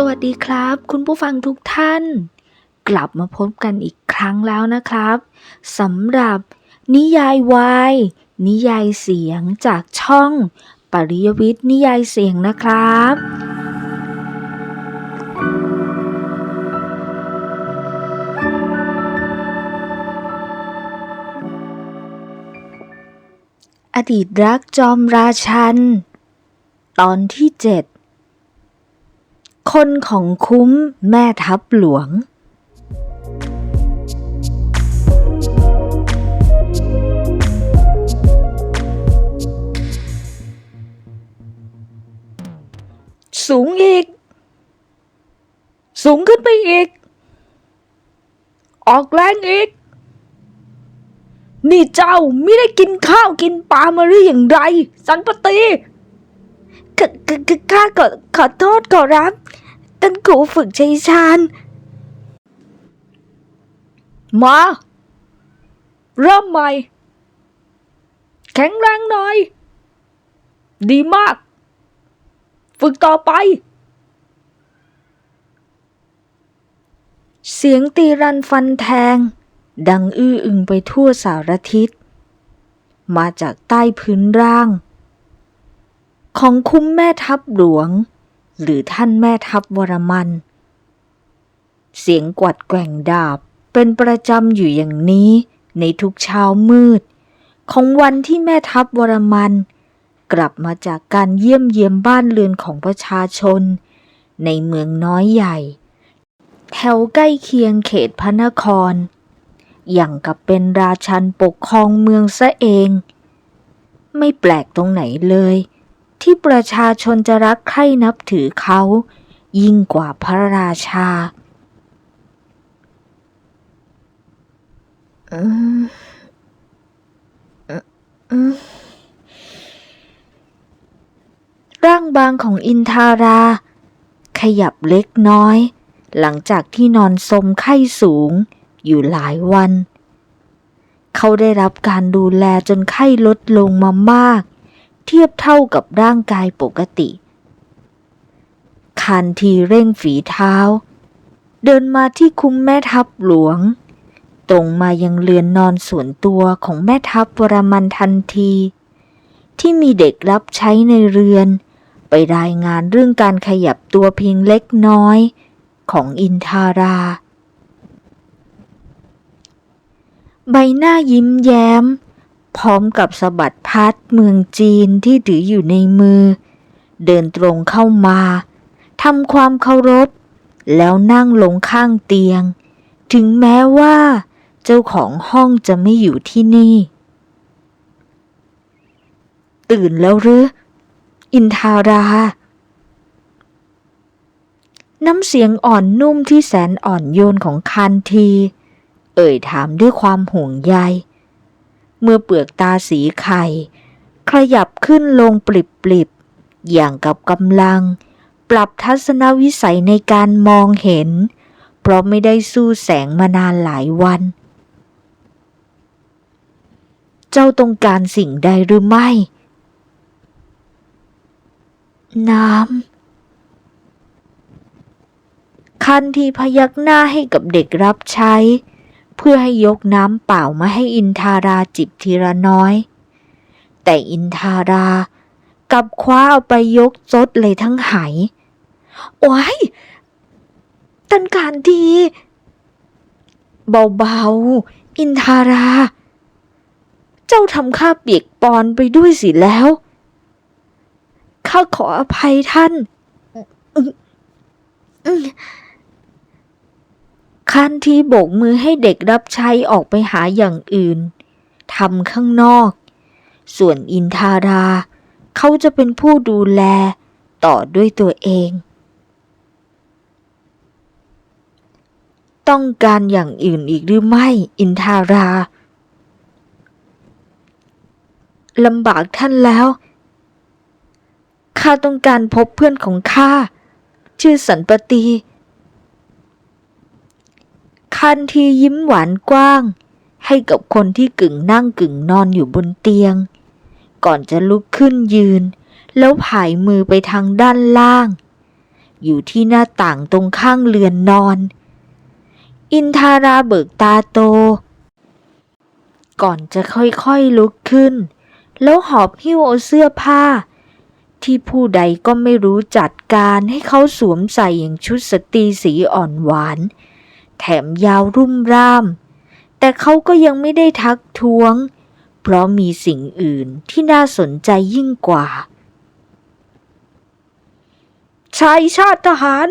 สวัสดีครับ คุณผู้ฟังทุกท่าน กลับมาพบกันอีกครั้งแล้วนะครับสำหรับนิยายวายนิยายเสียงจากช่อง ปริยวิทย์นิยายเสียงนะครับ อดีตรักจอมราชัน ตอนที่เจ็ด คนของคุ้มแม่ทัพหลวง สูงอีก สูงขึ้นไปอีก ออกแรงอีก นี่เจ้าไม่ได้กินข้าวกินปลามาหรืออย่างไร สันปตี ข,ข,ข้าขอขอโทษขอรับท่านครูฝึกชัยชาญมาเริ่มใหม่ แข็งแรงหน่อย ดีมาก ฝึกต่อไป เสียงตีรันฟันแทง ดังอื้ออึงไปทั่วสารทิศ มาจากใต้พื้นร่าง ของคุ้มแม่ทัพหลวง หรือท่านแม่ทัพวรมัน เสียงกวัดแกว่งดาบเป็นประจำอยู่อย่างนี้ในทุกเช้ามืด ของวันที่แม่ทัพวรมัน กลับมาจากการเยี่ยมเยียมบ้านเรือนของประชาชน ในเมืองน้อยใหญ่ แถวใกล้เคียงเขตพระนคร อย่างกับเป็นราชันปกครองเมืองซะเอง ไม่แปลกตรงไหนเลย ที่ประชาชนจะรักใคร่นับถือเขา ยิ่งกว่าพระราชาอืมอืมอืมร่างบางของอินทารา ขยับเล็กน้อย หลังจากที่นอนสมไข้สูงอยู่หลายวัน เขาได้รับการดูแลจนไข้ลดลงมามาก เทียบเท่ากับร่างกายปกติ คันทีเร่งฝีเท้า เดินมาที่คุ้มแม่ทัพหลวง ตรงมายังเรือนนอนส่วนตัวของแม่ทัพวรมันทันที ที่มีเด็กรับใช้ในเรือน ไปรายงานเรื่องการขยับตัวเพียงเล็กน้อยของอินทารา ใบหน้ายิ้มแย้ม พร้อมกับสะบัดพัดเมืองจีนที่ถืออยู่ในมือ เดินตรงเข้ามาทำความเคารพ แล้วนั่งลงข้างเตียง ถึงแม้ว่าเจ้าของห้องจะไม่อยู่ที่นี่ ตื่นแล้วหรือ อินทารา น้ำเสียงอ่อนนุ่มที่แสนอ่อนโยนของคันที เอ่ยถามด้วยความห่วงใย เมื่อเปลือกตาสีไข่ ขยับขึ้นลงปลิบๆ อย่างกับกำลัง ปรับทัศนวิสัยในการมองเห็น เพราะไม่ได้สู้แสงมานานหลายวัน เจ้าต้องการสิ่งใดหรือไม่ น้ำคันทีพยักหน้าให้กับเด็กรับใช้ เพื่อให้ยกน้ำเปล่ามาให้อินทาราจิบทีละน้อย แต่อินทารากับคว้าเอาไปยกซดเลยทั้งไหายโอ้ยตันการทีเบาๆ อินทารา เจ้าทำข้าเปียกปอนไปด้วยสิแล้ว ข้าขออภัยท่าน คันทีโบกมือให้เด็กรับใช้ออกไปหาอย่างอื่นทำข้างนอก ส่วนอินทารา เขาจะเป็นผู้ดูแลต่อด้วยตัวเอง ต้องการอย่างอื่นอีกหรือไม่ อินทาราลำบากท่านแล้ว ข้าต้องการพบเพื่อนของข้า ชื่อสันปตี คันทียิ้มหวานกว้าง ให้กับคนที่กึ่งนั่งกึ่งนอนอยู่บนเตียง ก่อนจะลุกขึ้นยืน แล้วผายมือไปทางด้านล่าง อยู่ที่หน้าต่างตรงข้างเรือนนอน อินทาราเบิกตาโต ก่อนจะค่อยๆลุกขึ้น แล้วหอบหิ้วเอาเสื้อผ้า ที่ผู้ใดก็ไม่รู้จัดการให้เขาสวมใส่อย่างชุดสตรีสีอ่อนหวาน แถมยาวรุ่มร่าม แต่เขาก็ยังไม่ได้ทักท้วง เพราะมีสิ่งอื่นที่น่าสนใจยิ่งกว่า ชายชาติทหาร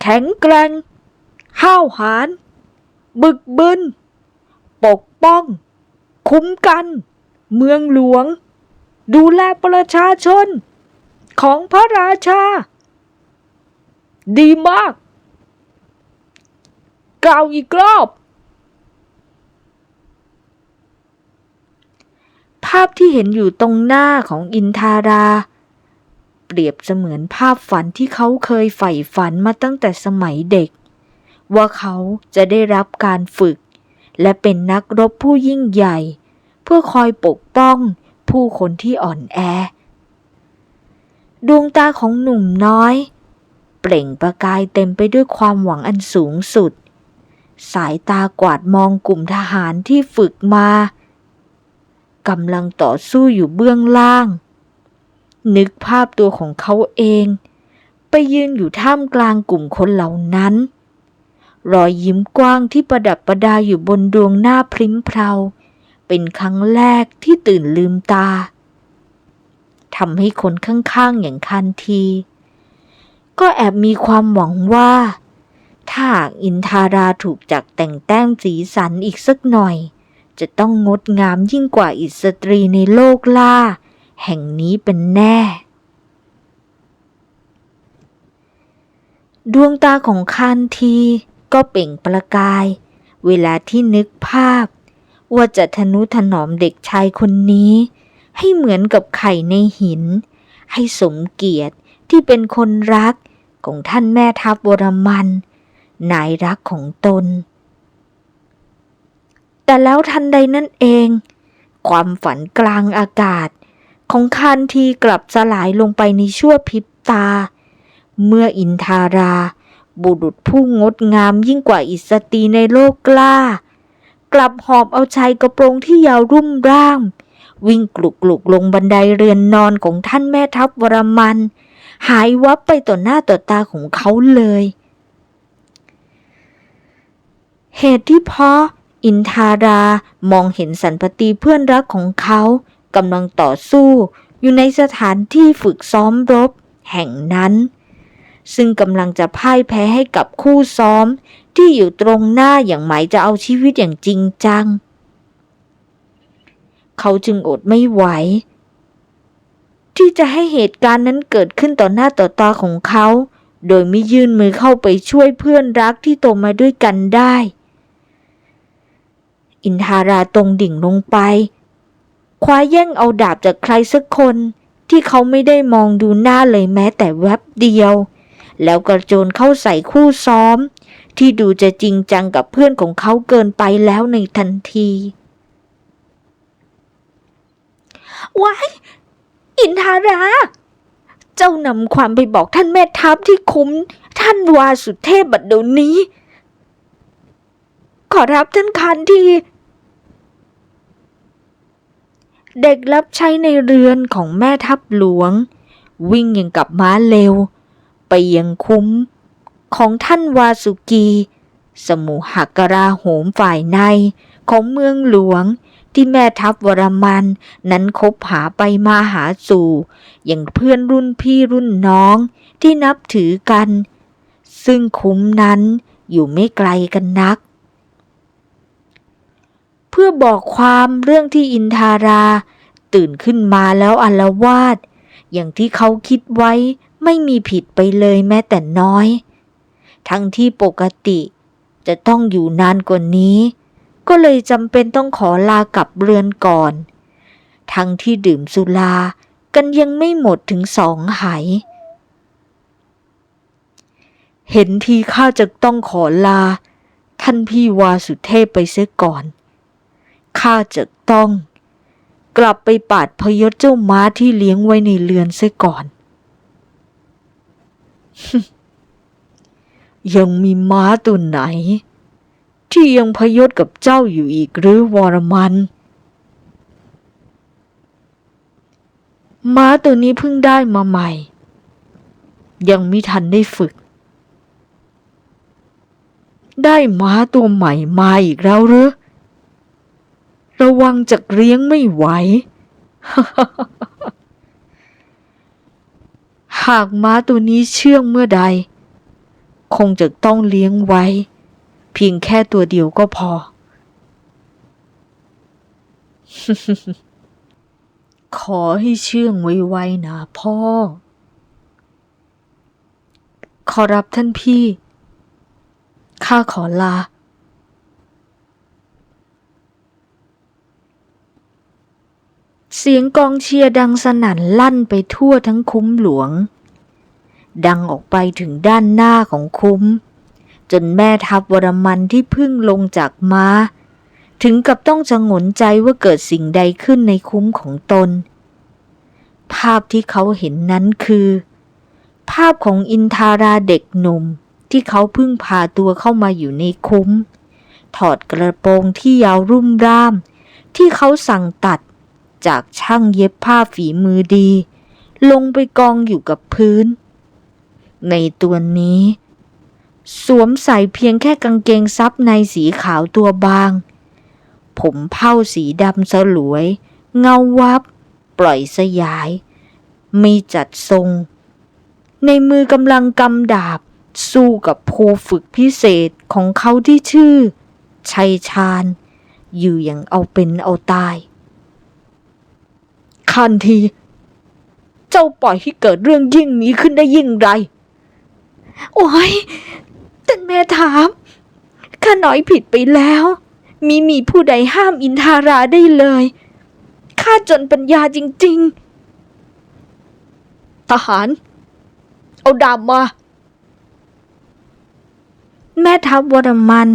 แข็งแกร่ง ห้าวหาญ บึกบึน ปกป้อง คุ้มกัน เมืองหลวง ดูแลประชาชน ของพระราชา ดีมาก กล่าวอีกรอบ ภาพที่เห็นอยู่ตรงหน้าของอินทารา เปรียบเสมือนภาพฝันที่เขาเคยใฝ่ฝันมาตั้งแต่สมัยเด็ก ว่าเขาจะได้รับการฝึก และเป็นนักรบผู้ยิ่งใหญ่ เพื่อคอยปกป้องผู้คนที่อ่อนแอ ดวงตาของหนุ่มน้อย เปล่งประกายเต็มไปด้วยความหวังอันสูงสุด สายตากวาดมองกลุ่มทหารที่ฝึกมากำลังต่อสู้อยู่เบื้องล่าง นึกภาพตัวของเขาเอง ไปยืนอยู่ท่ามกลางกลุ่มคนเหล่านั้น รอยยิ้มกว้างที่ประดับประดาอยู่บนดวงหน้าพริ้มเพราเป็นครั้งแรกที่ตื่นลืมตาทำให้คนข้างๆอย่างคันที ก็แอบมีความหวังว่า ถ้าอินทาราถูกจักแต่งแต้มสีสันอีกสักหน่อย จะต้องงดงามยิ่งกว่าอิสตรีในโลกล่า แห่งนี้เป็นแน่ ดวงตาของคานทีก็เปล่งประกาย เวลาที่นึกภาพ ว่าจะทนุถนอมเด็กชายคนนี้ ให้เหมือนกับไข่ในหิน ให้สมเกียรติที่เป็นคนรักของท่านแม่ทัพวรมัน นายรักของตน แต่แล้วทันใดนั่นเอง ความฝันกลางอากาศ ของคานทีกลับสลายลงไปในชั่วพริบตา เมื่ออินทารา บุรุษผู้งดงามยิ่งกว่าอิสตีในโลกกล้า กลับหอบเอาชายกระโปรงที่ยาวรุ่มร่ามวิ่งกลุกกลุกลงบันไดเรือนนอนของท่านแม่ทัพวรมัน หายวับไปต่อหน้าต่อตาของเขาเลย เหตุที่เพราะอินทารามองเห็นสันปติเพื่อนรักของเขากำลังต่อสู้ อยู่ในสถานที่ฝึกซ้อมรบ แห่งนั้น ซึ่งกำลังจะพ่ายแพ้ให้กับคู่ซ้อม ที่อยู่ตรงหน้าอย่างหมายจะเอาชีวิตอย่างจริงจัง เขาจึงอดไม่ไหว ที่จะให้เหตุการณ์นั้นเกิดขึ้นต่อหน้าต่อตาของเขา โดยไม่ยื่นมือเข้าไปช่วยเพื่อนรักที่โตมาด้วยกันได้ อินทาราตรงดิ่งลงไป คว้าแย่งเอาดาบจากใครสักคนที่เขาไม่ได้มองดูหน้าเลยแม้แต่แวบเดียว แล้วกระโจนเข้าใส่คู่ซ้อม ที่ดูจะจริงจังกับเพื่อนของเขาเกินไปแล้วในทันทีว้ายอินทารา เจ้านำความไปบอกท่านแม่ทัพที่คุ้ม ท่านวาสุเทพบัดเดี๋ยวนี้ ขอรับท่านคันที เด็กรับใช้ในเรือนของแม่ทัพหลวง วิ่งยังกับม้าเร็ว ไปยังคุ้มของท่านวาสุกี สมุหกราโหมฝ่ายในของเมืองหลวงที่แม่ทัพวรมันนั้นคบหาไปมาหาสู่ อย่างเพื่อนรุ่นพี่รุ่นน้องที่นับถือกัน ซึ่งคุ้มนั้นอยู่ไม่ไกลกันนัก เพื่อบอกความเรื่องที่อินทารา ตื่นขึ้นมาแล้วอลวาด อย่างที่เขาคิดไว้ไม่มีผิดไปเลยแม้แต่น้อย ทั้งที่ปกติจะต้องอยู่นานกว่านี้ ก็เลยจำเป็นต้องขอลากลับเรือนก่อน ทั้งที่ดื่มสุรากันยังไม่หมดถึงสองไหายเห็นทีข้าจะต้องขอลา ท่านพี่วาสุเทพไปเสียก่อน ข้าจะต้อง กลับไปปาดพยศเจ้าม้าที่เลี้ยงไว้ในเรือนเสียก่อน ยังมีม้าตัวไหน ที่ยังพยศกับเจ้าอยู่อีกหรือวรมันม้าตัวนี้เพิ่งได้มาใหม่ ยังไม่ทันได้ฝึก ได้ม้าตัวใหม่มาอีกแล้วหรือ ระวังจะเลี้ยงไม่ไหว หากม้าตัวนี้เชื่องเมื่อใด คงจะต้องเลี้ยงไว้ เพียงแค่ตัวเดียวก็พอ ขอให้เชื่องไวๆนะพ่อ ขอรับท่านพี่ ข้าขอลา เสียงกองเชียร์ดังสนั่นลั่นไปทั่วทั้งคุ้มหลวง ดังออกไปถึงด้านหน้าของคุ้ม จนแม่ทัพวรมันที่พึ่งลงจากม้า ถึงกับต้องชงนใจว่าเกิดสิ่งใดขึ้นในคุ้มของตน ภาพที่เขาเห็นนั้นคือ ภาพของอินทาราเด็กหนุ่มที่เขาเพิ่งพาตัวเข้ามาอยู่ในคุ้ม ถอดกระโปรงที่ยาวรุ่มร่าม ที่เขาสั่งตัด จากช่างเย็บผ้าฝีมือดี ลงไปกองอยู่กับพื้น ในตัวนี้ สวมใส่เพียงแค่กางเกงซับในสีขาวตัวบาง ผมเผ้าสีดำสลวย เงาวับ ปล่อยสยาย ไม่จัดทรง ในมือกำลังกำดาบ สู้กับครูฝึกพิเศษของเขาที่ชื่อ ชัยชาญ อยู่อย่างเอาเป็นเอาตาย คันที เจ้าปล่อยให้เกิดเรื่องยิ่งนี้ขึ้นได้ยิ่งไร โอ้ยท่านแม่ถาม ข้าน้อยผิดไปแล้ว มีมีผู้ใดห้ามอินทาราได้เลย ข้าจนปัญญาจริง ๆ ทหาร เอาดาบมา แม่ทัพวรมัน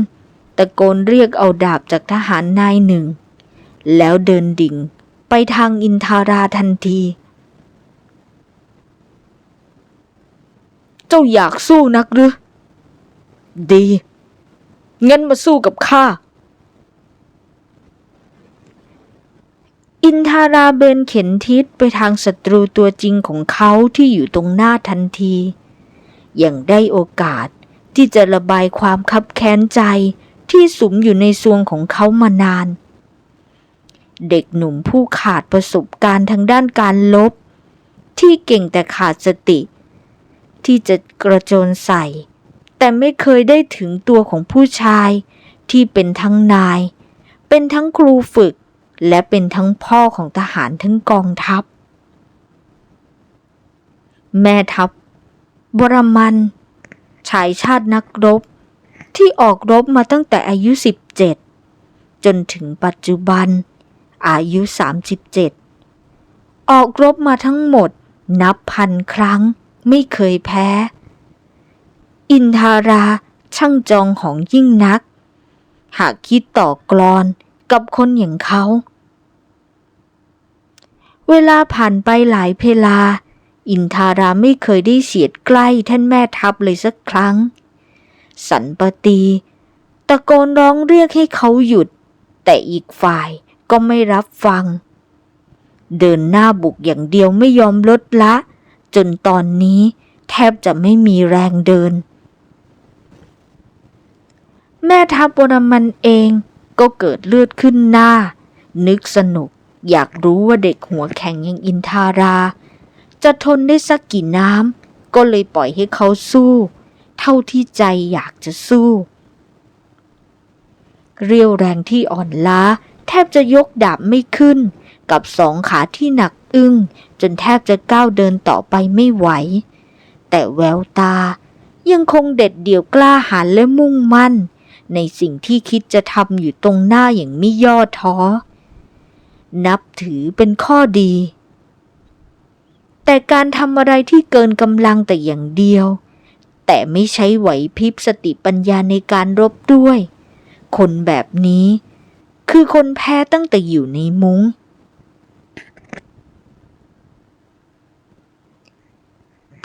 ตะโกนเรียกเอาดาบจากทหารนายหนึ่ง แล้วเดินดิ่ง ไปทางอินทาราทันที เจ้าอยากสู้นักหรือ ดี งั้นมาสู้กับข้า อินทาราเบนเข็นทิศไปทางศัตรูตัวจริงของเขาที่อยู่ตรงหน้าทันที อย่างได้โอกาสที่จะระบายความคับแค้นใจที่สุมอยู่ในซวงของเขามานาน เด็กหนุ่มผู้ขาดประสบการณ์ทางด้านการลบ ที่เก่งแต่ขาดสติ ที่จะกระโจนใส่ แต่ไม่เคยได้ถึงตัวของผู้ชายที่เป็นทั้งนาย เป็นทั้งครูฝึก และเป็นทั้งพ่อของทหารทั้งกองทัพ แม่ทัพบรมันชายชาตินักรบ ที่ออกรบมาตั้งแต่อายุ 17 จนถึงปัจจุบัน อายุ 37 ออกรบมาทั้งหมด นับพันครั้งไม่เคยแพ้ อินทาราช่างจองของยิ่งนัก หากคิดต่อกลอนกับคนอย่างเขา เวลาผ่านไปหลายเพลา อินทาราไม่เคยได้เฉียดใกล้ท่านแม่ทัพเลยสักครั้ง สันปตีตะโกนร้องเรียกให้เขาหยุด แต่อีกฝ่าย ก็ไม่รับฟัง เดินหน้าบุกอย่างเดียวไม่ยอมลดละ จนตอนนี้แทบจะไม่มีแรงเดิน แม่ทัพบรมันเองก็เกิดเลือดขึ้นหน้า นึกสนุกอยากรู้ว่าเด็กหัวแข็งอย่างอินทารา จะทนได้สักกี่น้ำก็เลยปล่อยให้เขาสู้ เท่าที่ใจอยากจะสู้ เรียวแรงที่อ่อนล้า แทบจะยกดาบไม่ขึ้น กับสองขาที่หนักอึ้ง จนแทบจะก้าวเดินต่อไปไม่ไหว แต่แววตายังคงเด็ดเดี่ยวกล้าหาญและมุ่งมั่น ในสิ่งที่คิดจะทำอยู่ตรงหน้าอย่างไม่ย่อท้อ นับถือเป็นข้อดี แต่การทำอะไรที่เกินกำลังแต่อย่างเดียว แต่ไม่ใช้ไหวพริบสติปัญญาในการรบด้วย คนแบบนี้ คือคนแพ้ตั้งแต่อยู่ในมุง้ง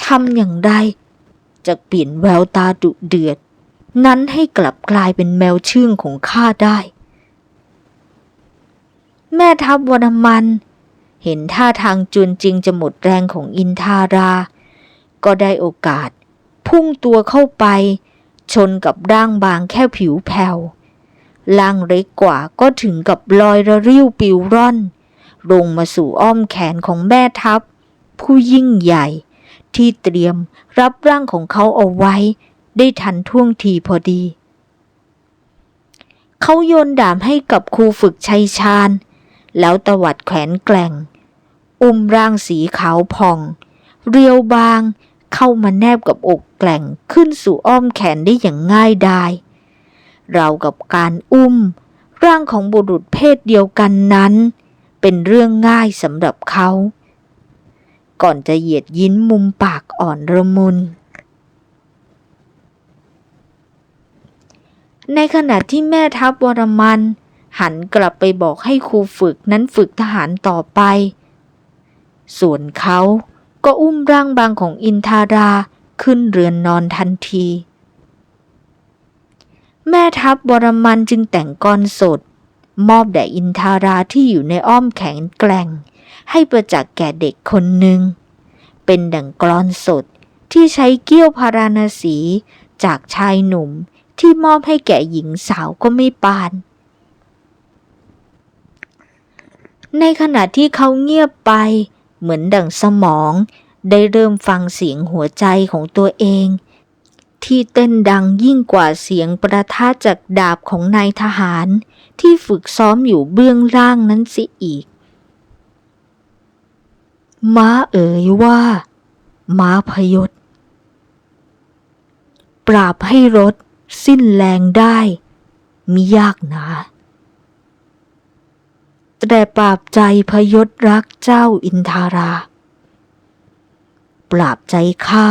ทำอย่างไรจากเปลี่ยนแววตาดุเดือด นั้นให้กลับกลายเป็นแมวเชื่องของข้าได้ แม่ทัพวรมัน เห็นท่าทางจวนจริงจะหมดแรงของอินทารา ก็ได้โอกาส พุ่งตัวเข้าไป ชนกับร่างบางแค่ผิวแผ่ว ล่างเล็กกว่าก็ถึงกับลอยระริ้วปิวร่อน ลงมาสู่อ้อมแขนของแม่ทัพ ผู้ยิ่งใหญ่ ที่เตรียมรับร่างของเขาเอาไว้ ได้ทันท่วงทีพอดี เขาโยนดาบให้กับครูฝึกชัยชาญ แล้วตวัดแขนแกล่ง อุ้มร่างสีขาวผ่อง เรียวบางเข้ามาแนบกับอกแกล่งขึ้นสู่อ้อมแขนได้อย่างง่ายดาย เรากับการอุ้ม ร่างของบุรุษเพศเดียวกันนั้น เป็นเรื่องง่ายสำหรับเขา ก่อนจะเหยียดยิ้นมุมปากอ่อนระมุน ในขณะที่แม่ทัพวรมันหันกลับไปบอกให้ครูฝึกนั้นฝึกทหารต่อไป ส่วนเขาก็อุ้มร่างบางของอินทาราขึ้นเรือนนอนทันที แม่ทัพบรมันจึงแต่งกรสด มอบแด่อินทาราที่อยู่ในอ้อมแขนแกล่ง ให้ประจักษ์แก่เด็กคนหนึ่ง เป็นดั่งกรอนสดที่ใช้เกี้ยวพาราณสีจากชายหนุ่มที่มอบให้แก่หญิงสาวก็ไม่ปาน ในขณะที่เขาเงียบไป เหมือนดั่งสมอง ได้เริ่มฟังเสียงหัวใจของตัวเอง ที่เต้นดังยิ่งกว่าเสียงประทะจากดาบของนายทหาร ที่ฝึกซ้อมอยู่เบื้องล่างนั้นสิอีก ม้าเอ๋ยว่า ม้าพยศ ปราบให้รถสิ้นแรงได้ มิยากหนาแต่ปราบใจพยศรักเจ้าอินทารา ปราบใจข้า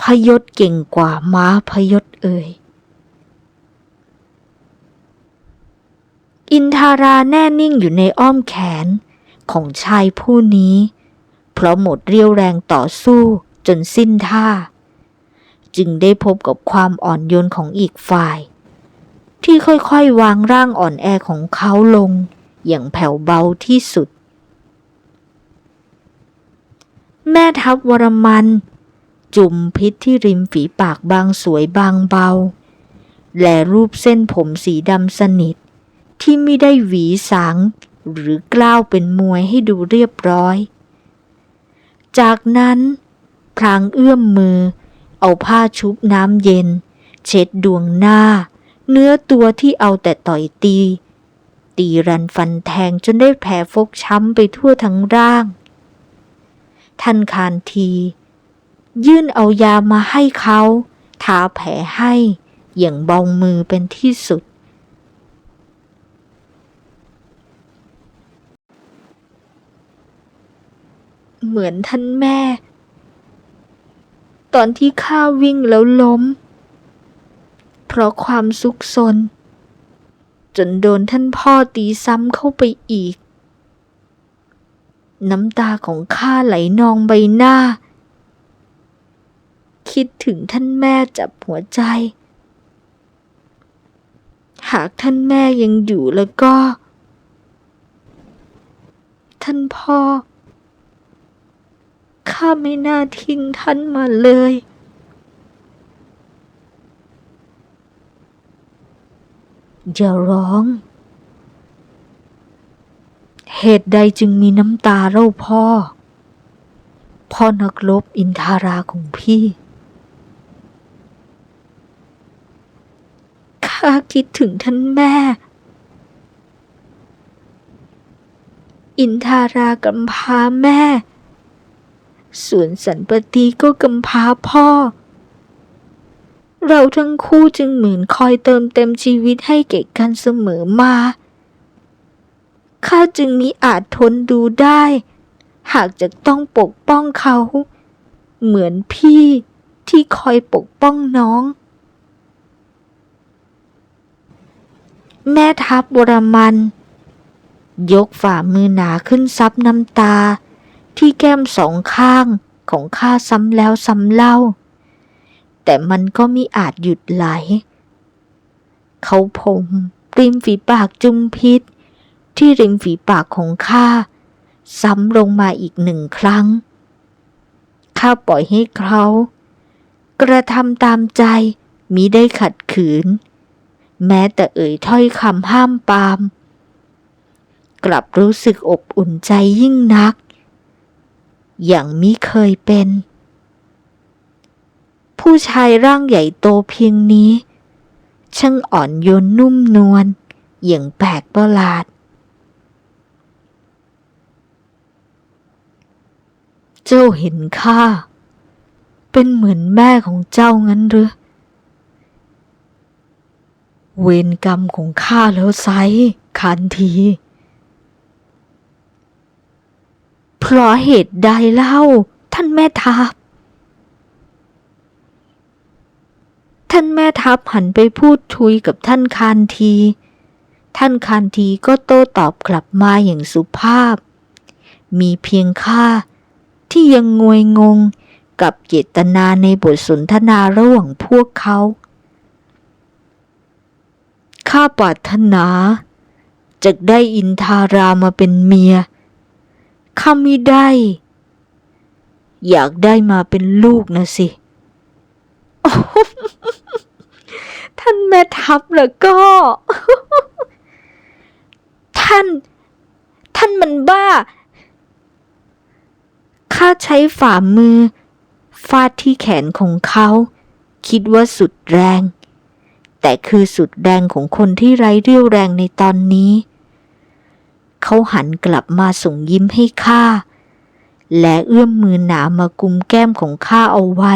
พยศเก่งกว่าม้าพยศเอ่ย อินทาราแน่นิ่งอยู่ในอ้อมแขนของชายผู้นี้ เพราะหมดเรี่ยวแรงต่อสู้จนสิ้นท่า จึงได้พบกับความอ่อนโยนของอีกฝ่าย ที่ค่อยๆวางร่างอ่อนแอของเขาลง อย่างแผ่วเบาที่สุด แม่ทัพวรมัน จุ่มพิษที่ริมฝีปากบางสวยบางเบา และรูปเส้นผมสีดำสนิท ที่ไม่ได้หวีสางหรือกล้าวเป็นมวยให้ดูเรียบร้อย จากนั้นพลางเอื้อมมือ เอาผ้าชุบน้ำเย็น เช็ดดวงหน้า เนื้อตัวที่เอาแต่ต่อยตี ตีรันฟันแทงจนได้แผลฟกช้ำไปทั่วทั้งร่าง ท่านคานที ยื่นเอายามาให้เขาทาแผลให้อย่างเบามือเป็นที่สุด เหมือนท่านแม่ ตอนที่ข้าวิ่งแล้วล้ม เพราะความสุขสนจนโดนท่านพ่อตีซ้ำเข้าไปอีก น้ำตาของข้าไหลนองใบหน้า คิดถึงท่านแม่จับหัวใจ หากท่านแม่ยังอยู่แล้วก็ ท่านพ่อ ข้าไม่น่าทิ้งท่านมาเลยอย่าร้อง เหตุใดจึงมีน้ำตาเล่าพ่อ พ่อนักรบอินทาราของพี่ ข้าคิดถึงท่านแม่ อินทารากำพาแม่ส่วนสันปติก็กำพาพ่อ เราทั้งคู่จึงเหมือนคอยเติมเต็มชีวิตให้แก่กันเสมอมา ข้าจึงมิอาจทนดูได้ หากจะต้องปกป้องเขา เหมือนพี่ที่คอยปกป้องน้อง แม่ทัพบรมัน ยกฝ่ามือหนาขึ้นซับน้ำตา ที่แก้มสองข้างของข้าซ้ำแล้วซ้ำเล่า แต่มันก็มิอาจหยุดไหล เขาผมริมฝีปากจุมพิษ ที่ริมฝีปากของข้าซ้ำลงมาอีกหนึ่งครั้ง ข้าปล่อยให้เขา กระทำตามใจมิได้ขัดขืน แม้แต่เอ่ยถ้อยคำห้ามปาม กลับรู้สึกอบอุ่นใจยิ่งนัก อย่างมิเคยเป็น ผู้ชายร่างใหญ่โตเพียงนี้ ช่างอ่อนโยนนุ่มนวลอย่างแปลกประหลาด เจ้าเห็นข้าเป็นเหมือนแม่ของเจ้างั้นหรือ เวรกรรมของข้าแล้วไซคันที เพราะเหตุใดเล่า ท่านแม่ทัพ ท่านแม่ทัพหันไปพูดทุยกับท่านคานที ท่านคานทีก็โต้ตอบกลับมาอย่างสุภาพ มีเพียงข้าที่ยังงวยงงกับเจตนาในบทสนทนาระหว่างพวกเขา ข้าปรารถนาจะได้อินทารามาเป็นเมีย ข้าไม่ได้ อยากได้มาเป็นลูกนะสิ ท่านแม่ทัพแล้วก็ ท่าน ท่านมันบ้า ข้าใช้ฝ่ามือ ฟาดที่แขนของเขา คิดว่าสุดแรง แต่คือสุดแรงของคนที่ไร้เรี่ยวแรงในตอนนี้ เขาหันกลับมาส่งยิ้มให้ข้า และเอื้อมมือหนามากุมแก้มของข้าเอาไว้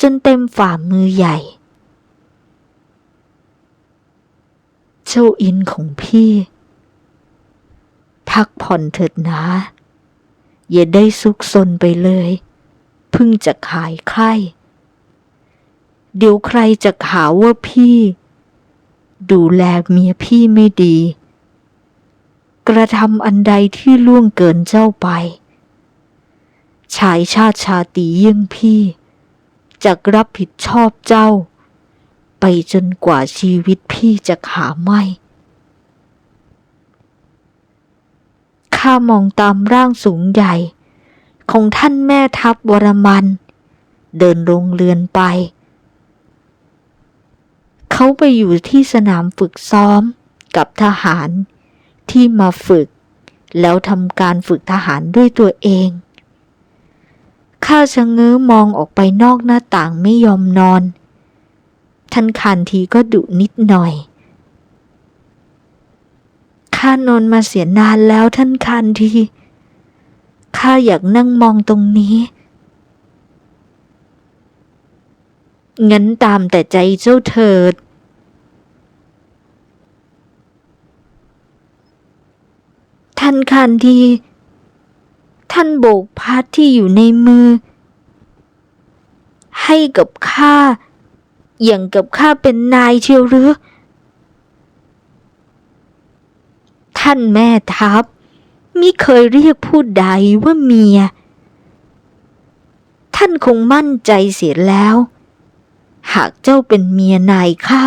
จนเต็มฝ่ามือใหญ่ เจ้าอินของพี่ พักผ่อนเถิดนะ อย่าได้ซุกซนไปเลยพิ่งจะขายใคร เดี๋ยวใครจะหาว่าพี่ ดูแลเมียพี่ไม่ดี กระทำอันใดที่ล่วงเกินเจ้าไป ชายชาติชาติเยี่ยงพี่จะรับผิดชอบเจ้า ไปจนกว่าชีวิตพี่จะขาไม่ข้ามองตามร่างสูงใหญ่ ของท่านแม่ทัพวรมัน เดินลงเรือนไป เขาไปอยู่ที่สนามฝึกซ้อมกับทหารที่มาฝึก แล้วทำการฝึกทหารด้วยตัวเอง ข้าชะเง้อมองออกไปนอกหน้าต่างไม่ยอมนอน ท่านคันทีก็ดุนิดหน่อยข้านอนมาเสียนานแล้วท่านคันทีข้าอยากนั่งมองตรงนี้ งั้นตามแต่ใจเจ้าเถิด ท่านคันที ท่านโบกพัดที่อยู่ในมือ ให้กับข้า อย่างกับข้าเป็นนายเชียวหรือ ท่านแม่ทัพมิเคยเรียกผู้ใดว่าเมีย ท่านคงมั่นใจเสียแล้ว หากเจ้าเป็นเมียนายข้า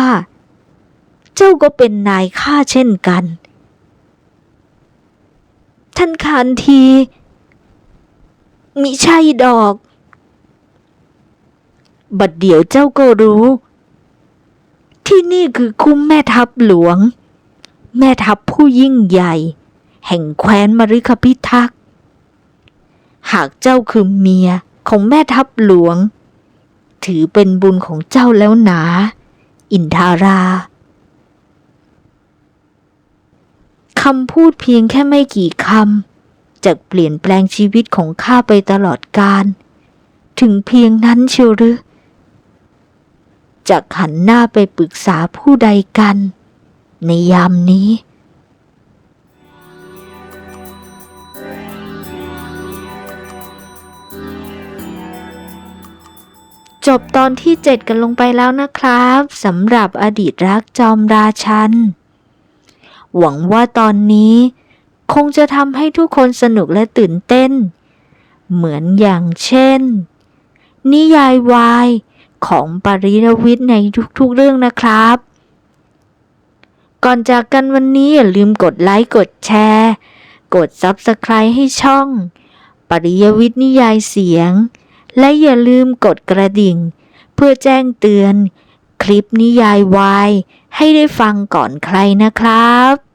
เจ้าก็เป็นนายข้าเช่นกัน ท่านคานที มิใช่ดอก บัดเดี๋ยวเจ้าก็รู้ ที่นี่คือคุ้มแม่ทัพหลวง แม่ทัพผู้ยิ่งใหญ่ แห่งแคว้นมฤคพิทักษ์ หากเจ้าคือเมียของแม่ทัพหลวง ถือเป็นบุญของเจ้าแล้วหนา อินทารา คำพูดเพียงแค่ไม่กี่คำจะเปลี่ยนแปลงชีวิตของข้าไปตลอดกาลถึงเพียงนั้นเชียวหรือจะหันหน้าไปปรึกษาผู้ใดกัน ในยามนี้จบตอนที่ 7 กันลงไปแล้วนะครับสำหรับอดีตรักจอมราชัน หวังว่าตอนนี้ คงจะทำให้ทุกคนสนุกและตื่นเต้น เหมือนอย่างเช่น นิยายวายของปริรวิทย์ในทุกๆเรื่องนะครับ ก่อนจากกันวันนี้อย่าลืมกดไลค์กดแชร์ กด Subscribe ให้ช่อง ปริยวิทย์นิยายเสียง และอย่าลืมกดกระดิ่ง เพื่อแจ้งเตือน ลิปนิยายวายให้ได้ฟังก่อนใครนะครับ